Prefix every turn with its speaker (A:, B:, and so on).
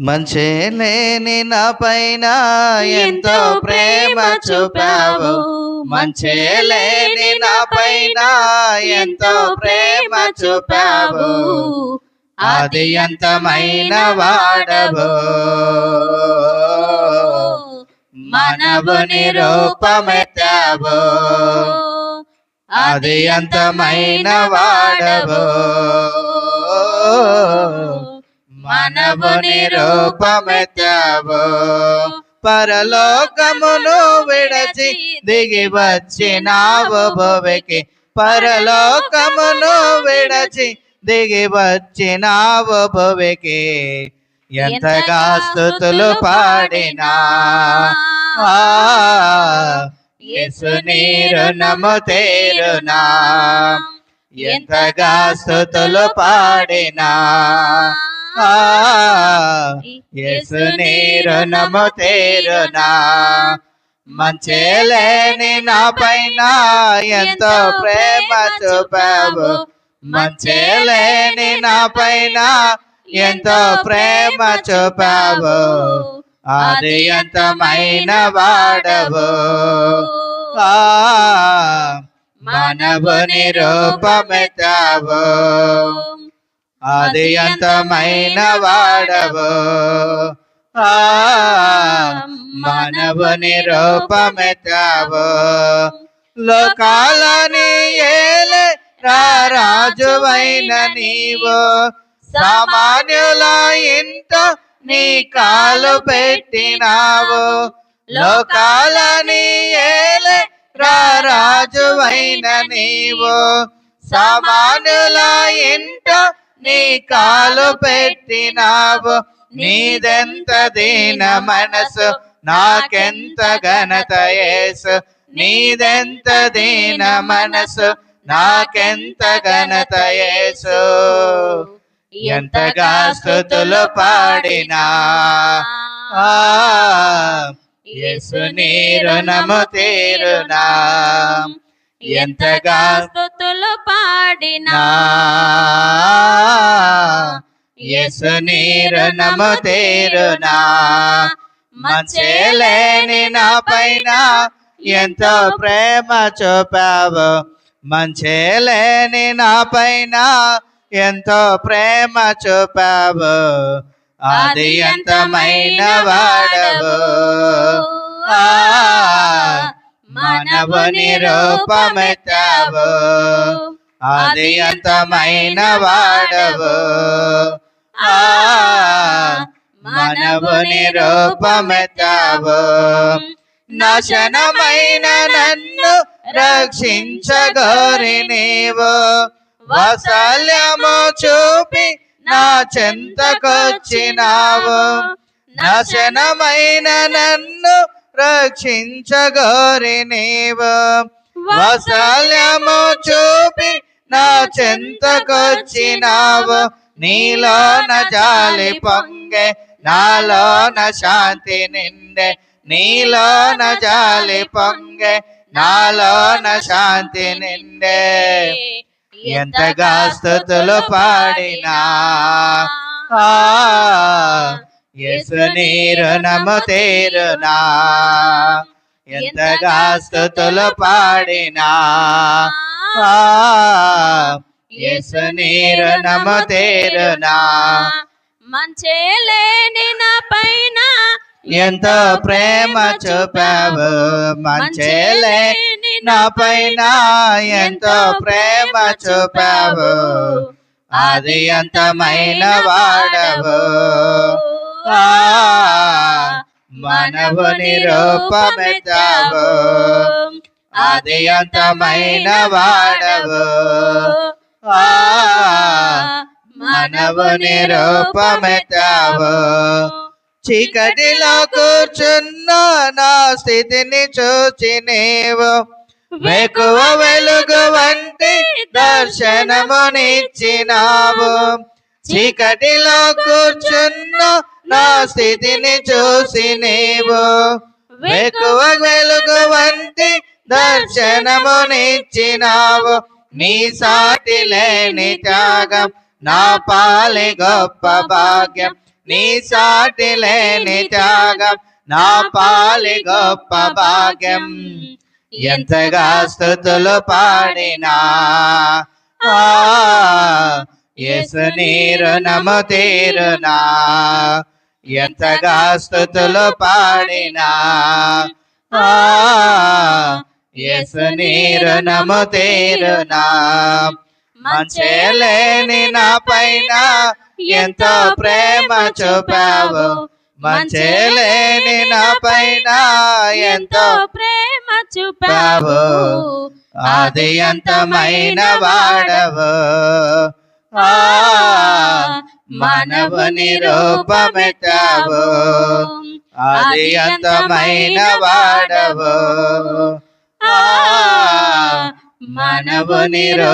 A: మంచే లేని నా పైన ఎంతో ప్రేమ చూపావు. మంచే లేని నా పైన ఎంతో ప్రేమ చూపావు. అది ఎంతమైన వాడవు. మనవుని రూపమెత్తావు అది ఎంతమైన వాడవు. మనవుని రూపమెత్తావు పరలోకమును విడచి దిగి వచ్చినావు భువికి. పరలోకమును విడచి దిగి వచ్చినావు భువికి. ఎంతగా స్థుతులు పాడినా. ఆ తేరునా. ఎంతగా స్థుతులు పాడినా. నీరు నము తేరునా. మంచేలేని నా పైన ఎంతో ప్రేమ చూపావు. మంచేలేని నా పైన ఎంతో ప్రేమ చూపావు. అది ఎంతమైన వాడవు. ఆ మనవుని రూపమెత్తావు. అది ఎంతమైన వాడవు. ఆ మానవుని రూపమెత్తావు లోకాలని ఏలే రాజువైన నీవు. సామాన్యుల ఇంత నీ కాలు పెట్టినావు. లోకాలని ఏలే రాజువైన నీవు. సామాన్యుల ఇంట నీ కాలు పెట్టినావు. నీదెంత దీన మనసు? నాకెంత ఘనత యేసు? నీదెంత దీన మనసు? నాకెంత ఘనత యేసు? ఎంతగా స్థుతులు పాడినా? యేసు నీరు నము తీరునా? ఎంతగా
B: స్థుతులు పాడినా?
A: నా యేసు నీరు మంచి మంచేలేని నా పైన ఎంతో ప్రేమ చూపావు. మంచేలేని నా పైన ఎంతో ప్రేమ చూపావు. అది ఎంతమైన వాడవు. మనవు మనవుని అది ఎంతమైన వాడవు. మనవుని రూపమెత్తావు నాశనమైన నన్ను రక్షించగోరి నీవు. వాత్సల్యము చూపి నా చెంతకొచ్చినావు. నాశనమైన నన్ను రక్షించగోరి నీవు. వాత్సల్యము చూపి నా చెంతకొచ్చినావు. నీలోన జాలి పొంగే నాలోన శాంతి నిండే నీలోన జాలి పొంగే నాలోన శాంతి నిండే ఎంతగా స్థుతులు పాడినా యేసు నీరు నము తీరునా ఎంతగా స్థుతులు పాడినా ఆ యేసు నీరు నము తీరునా.
B: మంచే లేని నా పైన
A: ఎంతో ప్రేమ చూపావు. మంచేలే నా పైన ఎంతో ప్రేమ చూపావు. అది అంతమైన వాడవు. ఆ మనవుని రూపమెత్తావు అది అంతమైన వాడవు. మనవుని రూపమెత్తావు చీకటిలో కూర్చున్న నా స్థితిని చూచి నీవు వెకువ వెలుగు వంటి దర్శనమునిచ్చినావు. చీకటిలో కూర్చున్న నా స్థితిని చూసి నీవు వెకువ వెలుగు వంటి దర్శనమునిచ్చినావు. నీ సాటి లేని త్యాగం నా పాలి గొప్ప భాగ్యం. నీ సాటి లేని త్యాగం నా పాలి గొప్ప భాగ్యం. ఎంతగా స్థుతులు పాడినా ఆ యేసు నీరు నము తీరునా. ఎంతగా స్థుతులు పాడినా ఆ యేసు నీరు నము తీరునా. మంచేలేని నా పైన ఎంతో ప్రేమ చూపావు. మంచేలేని నా పైన ఎంతో
B: ప్రేమ చూపావు.
A: అది ఎంతమైన వాడవు. మనవు నిరూపమెట్టావు. అది ఎంతమైన వాడవు. మనవు మనవుని